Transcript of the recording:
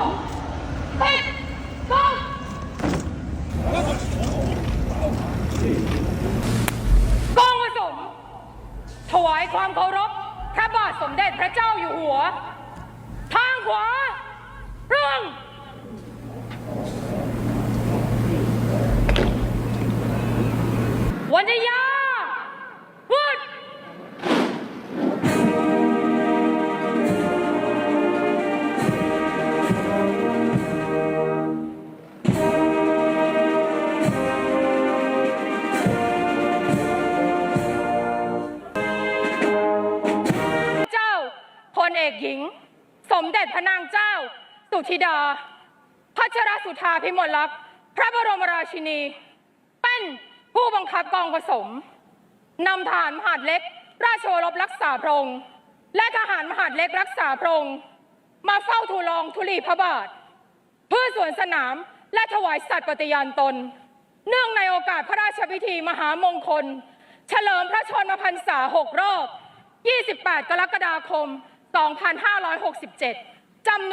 องสิบสองกองผสมถวายความเคารพ พระบาทสมเด็จพระเจ้าอยู่หัว เอกหญิง สมเด็จพระนางเจ้า สุธิดา พัชรสุธาพิมลลักษณ์พระบรมราชินี เป็นผู้บังคับกองผสมนำทหารมหาดเล็ก ราชโอรบรักษาพระองค์และทหารมหาดเล็กรักษาพระองค์มาเฝ้าทูลองธุลีพระบาท เพื่อสวนสนามและถวายสัตย์ปฏิญาณตน เนื่องในโอกาสพระราชพิธีมหามงคล เฉลิมพระชนมพรรษา6รอบ 28 กรกฎาคม 2567จำนวน